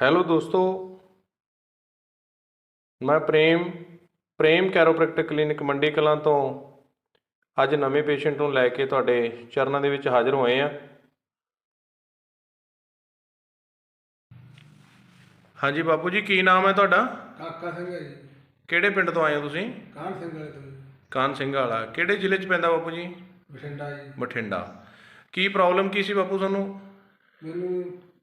Hello ਦੋਸਤੋ ਮੈਂ ਪ੍ਰੇਮ ਪ੍ਰੇਮ chiropractic clinic Mandi Kalan ਤੋਂ ਅੱਜ ਨਵੇਂ ਪੇਸ਼ੈਂਟ ਨੂੰ ਲੈ ਕੇ ਤੁਹਾਡੇ ਚਰਨਾਂ ਦੇ ਵਿੱਚ ਹਾਜ਼ਰ ਹੋਏ ਆ ਹਾਂਜੀ ਬਾਪੂ ਜੀ ਕੀ ਨਾਮ ਹੈ ਤੁਹਾਡਾ ਕਾਕਾ ਸਿੰਘ ਹੈ ਜੀ ਕਿਹੜੇ ਪਿੰਡ ਤੋਂ ਆਏ ਹੋ ਤੁਸੀਂ ਕਾਹਨ ਸਿੰਘ ਵਾਲੇ ਤੋਂ ਜੀ। ਕਾਨ ਸਿੰਘ ਵਾਲਾ ਕਿਹੜੇ ਜ਼ਿਲ੍ਹੇ 'ਚ ਪੈਂਦਾ ਬਾਪੂ ਜੀ ਬਠਿੰਡਾ ਜੀ ਬਠਿੰਡਾ ਕੀ ਪ੍ਰੋਬਲਮ ਕੀ ਸੀ ਬਾਪੂ ਤੁਹਾਨੂੰ ਮੈਨੂੰ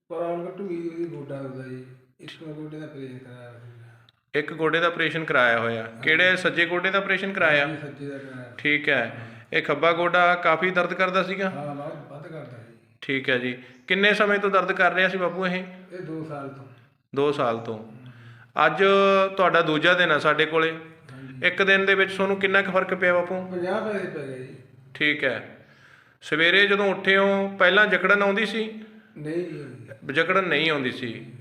ਪ੍ਰੋਬਲਮ ਘਟੂਈ ਉਹਦੀ ਗੋਡਾ ਹੁੰਦਾ ਜੀ। ਇੱਕ ਗੋਡੇ ਦਾ ਆਪਰੇਸ਼ਨ ਕਰਾਇਆ ਸੀ ਇੱਕ ਗੋਡੇ ਦਾ ਆਪਰੇਸ਼ਨ ਕਰਾਇਆ ਹੋਇਆ। ਕਿਹੜੇ ਸੱਜੇ ਗੋਡੇ ਦਾ ਆਪਰੇਸ਼ਨ ਕਰਾਇਆ? ਜੀ ਸੱਜੇ ਦਾ ਕਰਾਇਆ। ਠੀਕ ਹੈ। ਇਹ ਖੱਬਾ ਗੋਡਾ ਕਾਫੀ ਦਰਦ ਕਰਦਾ ਸੀਗਾ? ਹਾਂ ਬਹੁਤ ਵੱਧ ਕਰਦਾ ਜੀ। ਠੀਕ ਹੈ ਜੀ। ਕਿੰਨੇ ਸਮੇਂ ਤੋਂ ਦਰਦ ਕਰ ਰਿਹਾ ਸੀ ਬਾਪੂ ਇਹ? ਇਹ 2 ਸਾਲ ਤੋਂ। 2 ਸਾਲ ਤੋਂ। ਅੱਜ ਤੁਹਾਡਾ ਦੂਜਾ ਦਿਨ ਹੈ ਸਾਡੇ ਕੋਲੇ। ਇੱਕ ਦਿਨ ਦੇ ਵਿੱਚ ਤੁਹਾਨੂੰ ਕਿੰਨਾ ਕੁ ਫ਼ਰਕ ਪਿਆ ਬਾਪੂ? 50 ਪੈਸੇ ਪੈ ਗਏ ਜੀ। ਠੀਕ ਹੈ। ਸਵੇਰੇ ਜਦੋਂ ਉੱਠੇ ਹੋ ਪਹਿਲਾਂ ਜਕੜਨ ਆਉਂਦੀ ਸੀ? ਨਹੀਂ। ਜੀ ਜਕੜਨ ਨਹੀਂ ਆਉਂਦੀ ਸੀ।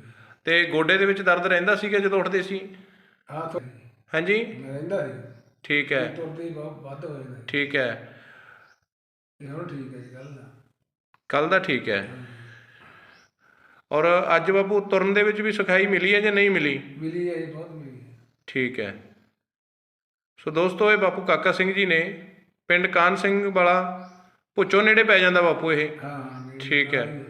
ਤੇ ਗੋਡੇ ਦੇ ਵਿੱਚ ਦਰਦ ਰਹਿੰਦਾ ਸੀਗਾ ਜਦੋਂ ਉੱਠਦੇ ਸੀ? ਹਾਂ ਹਾਂਜੀ? ਰਹਿੰਦਾ ਸੀ। ਠੀਕ ਹੈ। ਤੁਰਦੇ ਹੀ ਬਹੁਤ ਵੱਧ ਹੋ ਜਾਂਦਾ। ਠੀਕ ਹੈ। ਇਹ ਹੁਣ ਠੀਕ ਹੈ ਜੀ ਗੱਲ ਦਾ। ਕੱਲ ਦਾ ਠੀਕ ਹੈ। ਔਰ ਅੱਜ ਬਾਪੂ ਤੁਰਨ ਦੇ ਵਿੱਚ ਵੀ ਸਿਖਾਈ ਮਿਲੀ ਹੈ ਜਾਂ ਨਹੀਂ ਮਿਲੀ? ਮਿਲੀ ਹੈ ਜੀ ਬਹੁਤ ਮਿਲੀ ਹੈ। ਠੀਕ ਹੈ। ਸੋ ਦੋਸਤੋ ਇਹ ਬਾਪੂ ਕਾਕਾ ਸਿੰਘ ਜੀ ਨੇ ਪਿੰਡ ਕਾਨ ਸਿੰਘ ਵਾਲਾ ਭੁੱਚੋ ਨੇੜੇ ਪੈ ਜਾਂਦਾ ਬਾਪੂ ਇਹ। ਹਾਂ ਹਾਂ ਮਿਲੀ। ਠੀਕ ਹੈ।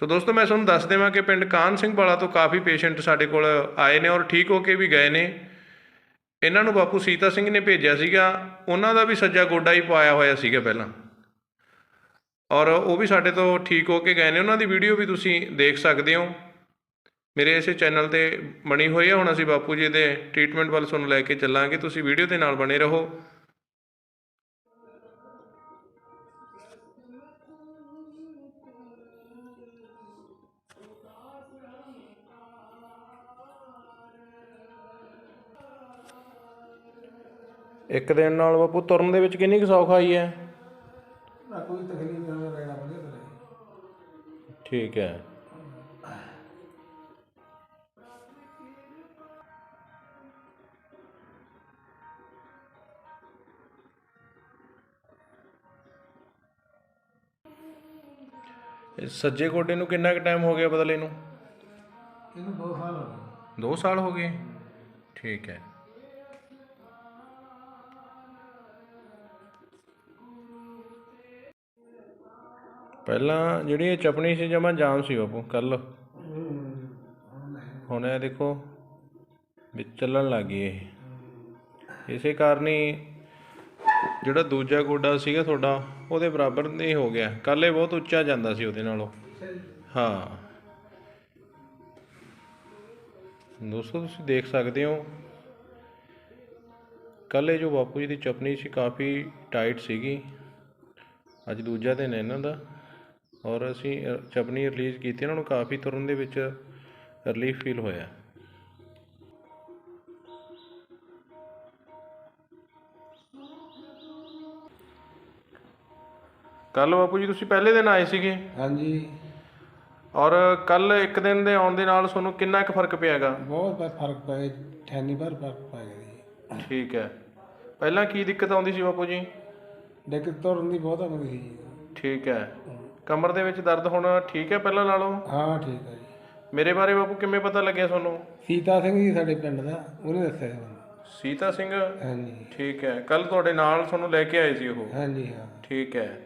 ਸੋ ਦੋਸਤੋ, ਮੈਂ ਤੁਹਾਨੂੰ ਦੱਸ ਦੇਵਾਂ ਕਿ ਪਿੰਡ ਕਾਨ ਸਿੰਘ ਵਾਲਾ ਤੋਂ ਕਾਫੀ ਪੇਸ਼ੈਂਟ ਸਾਡੇ ਕੋਲ ਆਏ ਨੇ ਔਰ ਠੀਕ ਹੋ ਕੇ ਵੀ ਗਏ ਨੇ। ਇਹਨਾਂ ਨੂੰ ਬਾਪੂ ਸੀਤਾ ਸਿੰਘ ਨੇ ਭੇਜਿਆ ਸੀਗਾ। ਉਹਨਾਂ ਦਾ ਵੀ ਸੱਜਾ ਗੋਡਾ ਹੀ ਪਾਇਆ ਹੋਇਆ ਸੀਗਾ ਪਹਿਲਾਂ। ਔਰ ਉਹ ਵੀ ਸਾਡੇ ਤੋਂ ਠੀਕ ਹੋ ਕੇ ਗਏ ਨੇ। ਉਹਨਾਂ ਦੀ ਵੀਡੀਓ ਵੀ ਤੁਸੀਂ ਦੇਖ ਸਕਦੇ ਹੋ। ਮੇਰੇ ਇਸੇ ਚੈਨਲ ਤੇ ਬਣੀ ਹੋਈ ਹੈ ਹੁਣ ਅਸੀਂ ਬਾਪੂ ਜੀ ਦੇ ਟ੍ਰੀਟਮੈਂਟ ਵੱਲ ਤੁਹਾਨੂੰ ਲੈ ਕੇ ਚੱਲਾਂਗੇ। ਤੁਸੀਂ ਵੀਡੀਓ ਦੇ ਨਾਲ ਬਣੇ ਰਹੋ। ਇੱਕ ਦਿਨ ਨਾਲ ਬਾਪੂ ਤੁਰਨ ਦੇ ਵਿੱਚ ਕਿੰਨੀ ਕੁ ਸੌਖ ਆਈ ਹੈ? ਨਾ ਕੋਈ ਤਕਲੀਫ ਨਹੀਂ ਰਹਿਣਾ ਵਧੀਆ ਤਰ੍ਹਾਂ ਠੀਕ ਹੈ। ਇਹ ਸੱਜੇ ਗੋਡੇ ਨੂੰ ਕਿੰਨਾ ਕੁ ਟਾਈਮ ਹੋ ਗਿਆ ਬਦਲੇ ਨੂੰ? ਇਹਨੂੰ 2 ਸਾਲ ਹੋ ਗਏ। 2 ਸਾਲ ਹੋ ਗਏ? ਠੀਕ ਹੈ। ਪਹਿਲਾਂ ਜਿਹੜੀ ਇਹ ਚਪਣੀ ਸੀ, ਜਮਾ ਜਾਮ ਸੀ ਬਾਪੂ ਕੱਲ ਹੁਣ ਇਹ ਦੇਖੋ, ਵਿੱਚ ਚੱਲਣ ਲੱਗ ਗਈ ਇਹ। ਇਸੇ ਕਾਰਨ ਹੀ ਜਿਹੜਾ ਦੂਜਾ ਗੋਡਾ ਸੀਗਾ ਤੁਹਾਡਾ, ਉਹਦੇ ਬਰਾਬਰ ਨਹੀਂ ਹੋ ਗਿਆ। ਕੱਲ ਇਹ ਬਹੁਤ ਉੱਚਾ ਜਾਂਦਾ ਸੀ ਉਹਦੇ ਨਾਲੋਂ। ਹਾਂ। ਦੋਸਤੋ, ਤੁਸੀਂ ਦੇਖ ਸਕਦੇ ਹੋ। ਕੱਲ੍ਹ ਇਹ ਜੋ ਬਾਪੂ ਜੀ ਦੀ ਚਪਨੀ ਸੀ, ਕਾਫੀ ਟਾਈਟ ਸੀਗੀ। ਅੱਜ ਦੂਜਾ ਦਿਨ ਹੈ ਇਹਨਾਂ ਦਾ। ਔਰ ਅਸੀਂ ਚਪਨੀ ਰਿਲੀਜ਼ ਕੀਤੀ ਇਹਨਾਂ ਨੂੰ ਕਾਫੀ ਤੁਰਨ ਦੇ ਵਿੱਚ ਰਿਲੀਫ ਫੀਲ ਹੋਇਆ। ਕੱਲ ਬਾਪੂ ਜੀ ਤੁਸੀਂ ਪਹਿਲੇ ਦਿਨ ਆਏ ਸੀਗੇ? ਹਾਂਜੀ। ਔਰ ਕੱਲ ਇੱਕ ਦਿਨ ਦੇ ਆਉਣ ਦੇ ਨਾਲ ਤੁਹਾਨੂੰ ਕਿੰਨਾ ਕੁ ਫ਼ਰਕ ਪਿਆਗਾ? ਬਹੁਤ ਪ- ਫ਼ਰਕ ਪੈ ਗਿਆ ਠੈਨੀ ਪਰ ਫ਼ਰਕ ਪੈ ਗਿਆ ਜੀ। ਠੀਕ ਹੈ। ਪਹਿਲਾਂ ਕੀ ਦਿੱਕਤ ਆਉਂਦੀ ਸੀ ਬਾਪੂ ਜੀ? ਡਿੱਗ ਤੁਰਨ ਦੀ ਬਹੁਤ ਆਉਂਦੀ ਸੀ ਠੀਕ ਹੈ। ਕਮਰ ਦੇ ਵਿੱਚ ਦਰਦ ਹੁਣ ਠੀਕ ਹੈ ਪਹਿਲਾਂ ਨਾਲੋਂ? ਹਾਂ ਠੀਕ ਹੈ ਜੀ। ਮੇਰੇ ਬਾਰੇ ਬਾਪੂ ਕਿਵੇਂ ਪਤਾ ਲੱਗਿਆ ਤੁਹਾਨੂੰ? ਸੀਤਾ ਸਿੰਘ ਜੀ ਸਾਡੇ ਪਿੰਡ ਦਾ ਉਹਨੇ ਦੱਸਿਆ ਸੀ ਮੈਨੂੰ। ਸੀਤਾ ਸਿੰਘ? ਹਾਂਜੀ। ਠੀਕ ਹੈ। ਕੱਲ ਤੁਹਾਡੇ ਨਾਲ ਤੁਹਾਨੂੰ ਲੈ ਕੇ ਆਏ ਸੀ ਉਹ। ਹਾਂਜੀ ਹਾਂ। ਠੀਕ ਹੈ।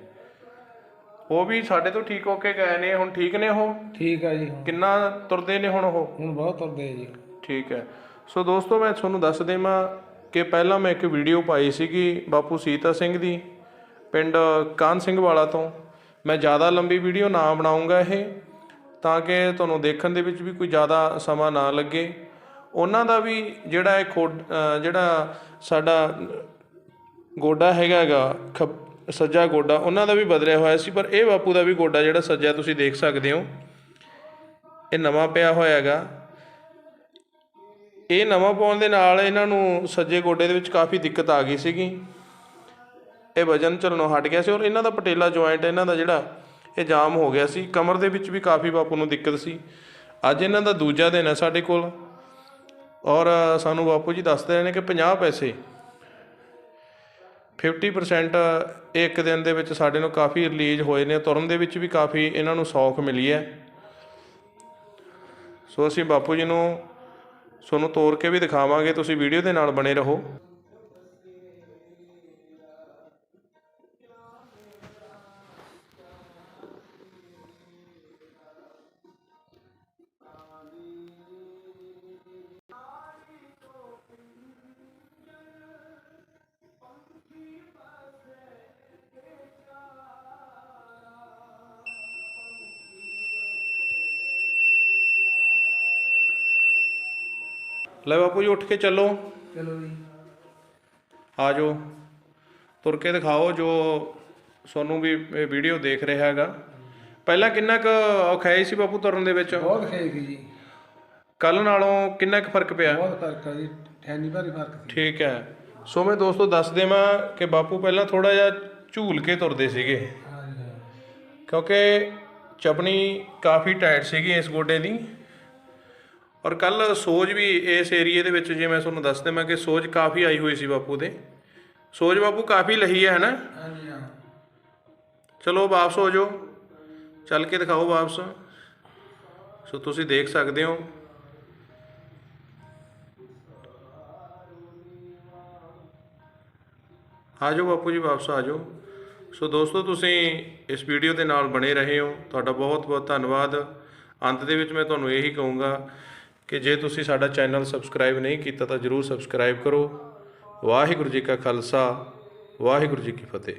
ਉਹ ਵੀ ਸਾਡੇ ਤੋਂ ਠੀਕ ਹੋ ਕੇ ਗਏ ਨੇ ਹੁਣ ਠੀਕ ਨੇ ਉਹ? ਠੀਕ ਹੈ ਜੀ ਹੁਣ ਕਿੰਨਾ ਤੁਰਦੇ ਨੇ ਹੁਣ ਉਹ? ਹੁਣ ਬਹੁਤ ਤੁਰਦੇ ਆ ਜੀ। ਠੀਕ ਹੈ। ਸੋ ਦੋਸਤੋ ਮੈਂ ਤੁਹਾਨੂੰ ਦੱਸ ਦੇਵਾਂ ਕਿ ਪਹਿਲਾਂ ਮੈਂ ਇੱਕ ਵੀਡੀਓ ਪਾਈ ਸੀਗੀ ਬਾਪੂ ਸੀਤਾ ਸਿੰਘ ਦੀ ਪਿੰਡ ਕਾਨ ਸਿੰਘ ਵਾਲਾ ਤੋਂ। ਮੈਂ ਜ਼ਿਆਦਾ ਲੰਬੀ ਵੀਡੀਓ ਨਾ ਬਣਾਉਂਗਾ ਇਹ, ਤਾਂ ਕਿ ਤੁਹਾਨੂੰ ਦੇਖਣ ਦੇ ਵਿੱਚ ਵੀ ਕੋਈ ਜ਼ਿਆਦਾ ਸਮਾਂ ਨਾ ਲੱਗੇ। ਉਹਨਾਂ ਦਾ ਵੀ ਜਿਹੜਾ ਇਹ ਖੋਡ ਜਿਹੜਾ ਸਾਡਾ ਗੋਡਾ ਹੈਗਾ ਹੈਗਾ ਖੱਬ- ਸੱਜਾ ਗੋਡਾ, ਉਹਨਾਂ ਦਾ ਵੀ ਬਦਲਿਆ ਹੋਇਆ ਸੀ, ਪਰ ਇਹ ਬਾਪੂ ਦਾ ਵੀ ਗੋਡਾ ਜਿਹੜਾ ਸੱਜਾ ਤੁਸੀਂ ਦੇਖ ਸਕਦੇ ਹੋ, ਇਹ ਨਵਾਂ ਪਿਆ ਹੋਇਆ ਹੈਗਾ ਇਹ ਨਵਾਂ ਪਾਉਣ ਦੇ ਨਾਲ ਇਹਨਾਂ ਨੂੰ ਸੱਜੇ ਗੋਡੇ ਦੇ ਵਿੱਚ ਕਾਫੀ ਦਿੱਕਤ ਆ ਗਈ ਸੀਗੀ। ਇਹ ਵਜਨ ਚੱਲਣੋਂ ਹਟ ਗਿਆ ਸੀ ਔਰ ਇਹਨਾਂ ਦਾ ਪਟੇਲਾ ਜੁਆਇੰਟ ਇਹਨਾਂ ਦਾ ਜਿਹੜਾ ਇਹ ਜਾਮ ਹੋ ਗਿਆ ਸੀ। ਕਮਰ ਦੇ ਵਿੱਚ ਵੀ ਕਾਫੀ ਬਾਪੂ ਨੂੰ ਦਿੱਕਤ ਸੀ। ਅੱਜ ਇਹਨਾਂ ਦਾ ਦੂਜਾ ਦਿਨ ਹੈ ਸਾਡੇ ਕੋਲ। ਔਰ ਸਾਨੂੰ ਬਾਪੂ ਜੀ ਦੱਸਦੇ ਨੇ ਕਿ 50 ਪੈਸੇ 50% ਇਹ ਇੱਕ ਦਿਨ ਦੇ ਵਿੱਚ ਸਾਡੇ ਨੂੰ ਕਾਫੀ ਰਿਲੀਜ਼ ਹੋਏ ਨੇ। ਤੁਰਨ ਦੇ ਵਿੱਚ ਵੀ ਕਾਫੀ ਇਹਨਾਂ ਨੂੰ ਸੌਖ ਮਿਲੀ ਹੈ। ਸੋ ਅਸੀਂ ਬਾਪੂ ਜੀ ਨੂੰ, ਤੁਹਾਨੂੰ ਤੋੜ ਕੇ ਵੀ ਦਿਖਾਵਾਂਗੇ। ਤੁਸੀਂ ਵੀਡੀਓ ਦੇ ਨਾਲ ਬਣੇ ਰਹੋ। ਲੈ ਬਾਪੂ ਜੀ ਉੱਠ ਕੇ ਚੱਲੋ। ਚਲੋ ਜੀ। ਆ ਜਾਓ। ਤੁਰ ਕੇ ਦਿਖਾਓ ਜੋ ਤੁਹਾਨੂੰ ਵੀ ਇਹ ਵੀਡੀਓ ਦੇਖ ਰਿਹਾ ਹੈਗਾ। ਪਹਿਲਾਂ ਕਿੰਨਾ ਕੁ ਔਖਾਈ ਸੀ ਬਾਪੂ ਤੁਰਨ ਦੇ ਵਿੱਚ? ਬਹੁਤ ਖੇਕ ਜੀ। ਕੱਲ ਨਾਲੋਂ ਕਿੰਨਾ ਕੁ ਫ਼ਰਕ ਪਿਆ? ਬਹੁਤ ਫ਼ਰਕ ਆ ਜੀ। ਠੈਨੀ ਭਾਰੀ ਫ਼ਰਕ ਸੀ। ਠੀਕ ਹੈ। ਸੋ ਮੈਂ ਦੋਸਤੋ ਦੱਸ ਦੇਵਾਂ ਕਿ ਬਾਪੂ ਪਹਿਲਾਂ ਥੋੜਾ ਜਿਹਾ ਝੂਲ ਕੇ ਤੁਰਦੇ ਸੀਗੇ। ਹਾਂਜੀ ਕਿਉਂਕਿ ਚਪਣੀ ਕਾਫੀ ਟਾਈਟ ਸੀਗੀ ਇਸ ਗੋਡੇ ਦੀ। ਔਰ ਕੱਲ ਸੋਜ ਵੀ ਇਸ ਏਰੀਏ ਦੇ ਵਿੱਚ ਜੇ ਮੈਂ ਤੁਹਾਨੂੰ ਦੱਸ ਦੇਵਾਂ ਕਿ ਸੋਜ ਕਾਫੀ ਆਈ ਹੋਈ ਸੀ ਬਾਪੂ ਦੇ। ਸੋਜ ਬਾਪੂ ਕਾਫੀ ਲਹੀ ਹੈ ਨਾ ਹਾਂਜੀ ਹਾਂ। ਚਲੋ ਵਾਪਸ ਹੋ ਜਾਓ। ਚੱਲ ਕੇ ਦਿਖਾਓ ਵਾਪਸ। ਸੋ ਤੁਸੀਂ ਦੇਖ ਸਕਦੇ ਹੋ। ਆ ਜਾਓ ਬਾਪੂ ਜੀ ਵਾਪਸ ਆ ਜਾਓ। ਸੋ ਦੋਸਤੋ ਤੁਸੀਂ ਇਸ ਵੀਡੀਓ ਦੇ ਨਾਲ ਬਣੇ ਰਹੇ ਹੋ। ਤੁਹਾਡਾ ਬਹੁਤ ਬਹੁਤ ਧੰਨਵਾਦ। ਅੰਤ ਦੇ ਵਿੱਚ ਮੈਂ ਤੁਹਾਨੂੰ ਇਹੀ ਕਹੂੰਗਾ ਕਿ ਜੇ ਤੁਸੀਂ ਸਾਡਾ ਚੈਨਲ ਸਬਸਕ੍ਰਾਈਬ ਨਹੀਂ ਕੀਤਾ ਤਾਂ ਜਰੂਰ ਸਬਸਕ੍ਰਾਈਬ ਕਰੋ। ਵਾਹਿਗੁਰੂ ਜੀ ਕਾ ਖਾਲਸਾ, ਵਾਹਿਗੁਰੂ ਜੀ ਕੀ ਫਤਿਹ।